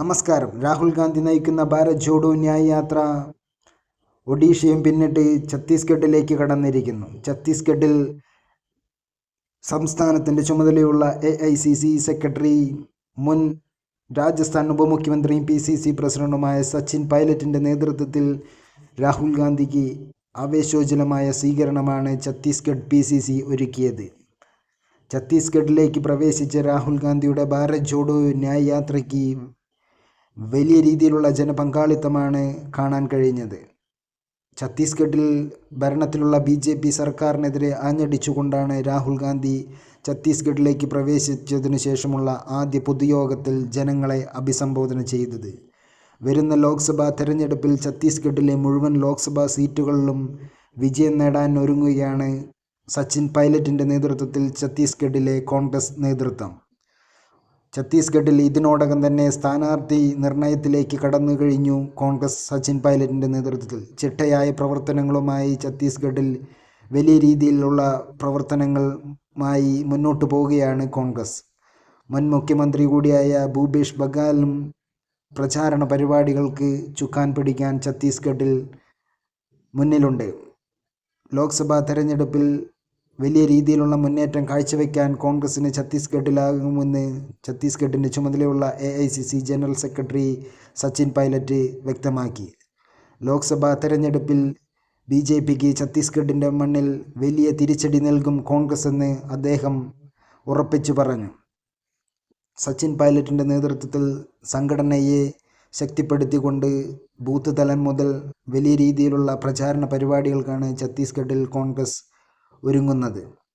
നമസ്കാരം. രാഹുൽ ഗാന്ധി നയിക്കുന്ന ഭാരത് ജോഡോ ന്യായ യാത്ര ഒഡീഷയും പിന്നിട്ട് ഛത്തീസ്ഗഡിലേക്ക് കടന്നിരിക്കുന്നു. ഛത്തീസ്ഗഡിൽ സംസ്ഥാനത്തിന്റെ ചുമതലയുള്ള A I C C secretary മുൻ രാജസ്ഥാൻ ഉപമുഖ്യമന്ത്രിയും പി സി സി പ്രസിഡന്റുമായ സച്ചിൻ പൈലറ്റിന്റെ നേതൃത്വത്തിൽ രാഹുൽ ഗാന്ധിക്ക് ആവേശോജ്വലമായ സ്വീകരണമാണ് ഛത്തീസ്ഗഡ് പി സി സി ഒരുക്കിയത്. ഛത്തീസ്ഗഡിലേക്ക് പ്രവേശിച്ച രാഹുൽ ഗാന്ധിയുടെ ഭാരത് ജോഡോ ന്യായ യാത്രയ്ക്ക് വലിയ രീതിയിലുള്ള ജനപങ്കാളിത്തമാണ് കാണാൻ കഴിഞ്ഞത്. ഛത്തീസ്ഗഡിൽ ഭരണത്തിലുള്ള ബി ജെ പി സർക്കാരിനെതിരെ ആഞ്ഞടിച്ചുകൊണ്ടാണ് രാഹുൽ ഗാന്ധി ഛത്തീസ്ഗഡിലേക്ക് പ്രവേശിച്ചതിനു ശേഷമുള്ള ആദ്യ പൊതുയോഗത്തിൽ ജനങ്ങളെ അഭിസംബോധന ചെയ്തത്. വരുന്ന ലോക്സഭാ തെരഞ്ഞെടുപ്പിൽ ഛത്തീസ്ഗഡിലെ മുഴുവൻ ലോക്സഭാ സീറ്റുകളിലും വിജയം നേടാൻ ഒരുങ്ങുകയാണ് സച്ചിൻ പൈലറ്റിന്റെ നേതൃത്വത്തിൽ ഛത്തീസ്ഗഡിലെ കോൺഗ്രസ് നേതൃത്വം. ഛത്തീസ്ഗഡിൽ ഇതിനോടകം തന്നെ സ്ഥാനാർത്ഥി നിർണയത്തിലേക്ക് കടന്നു കഴിഞ്ഞു കോൺഗ്രസ് സച്ചിൻ പൈലറ്റിന്റെ നേതൃത്വത്തിൽ. ചിട്ടയായ പ്രവർത്തനങ്ങളുമായി ഛത്തീസ്ഗഡിൽ വലിയ രീതിയിലുള്ള പ്രവർത്തനങ്ങളുമായി മുന്നോട്ട് പോവുകയാണ് കോൺഗ്രസ്. മുൻ മുഖ്യമന്ത്രി കൂടിയായ ഭൂപേഷ് ബഗാലും പ്രചാരണ പരിപാടികൾക്ക് ചുക്കാൻ പിടിക്കാൻ ഛത്തീസ്ഗഡിൽ മുന്നിലുണ്ട്. ലോക്സഭാ തെരഞ്ഞെടുപ്പിൽ വലിയ രീതിയിലുള്ള മുന്നേറ്റം കാഴ്ചവെക്കാൻ കോൺഗ്രസിന് ഛത്തീസ്ഗഡിലാകുമെന്ന് ഛത്തീസ്ഗഡിന്റെ ചുമതലയുള്ള A I C C general secretary Sachin Pilot വ്യക്തമാക്കി. ലോക്സഭാ തെരഞ്ഞെടുപ്പിൽ ബി ജെ പിക്ക് ഛത്തീസ്ഗഡിന്റെ മണ്ണിൽ വലിയ തിരിച്ചടി നൽകും കോൺഗ്രസ് എന്ന് അദ്ദേഹം ഉറപ്പിച്ചു പറഞ്ഞു. സച്ചിൻ പൈലറ്റിന്റെ നേതൃത്വത്തിൽ സംഘടനയെ ശക്തിപ്പെടുത്തിക്കൊണ്ട് ബൂത്ത് തലം മുതൽ വലിയ രീതിയിലുള്ള പ്രചാരണ പരിപാടികൾക്കാണ് ഛത്തീസ്ഗഡിൽ കോൺഗ്രസ് ഒരുങ്ങുന്നത്.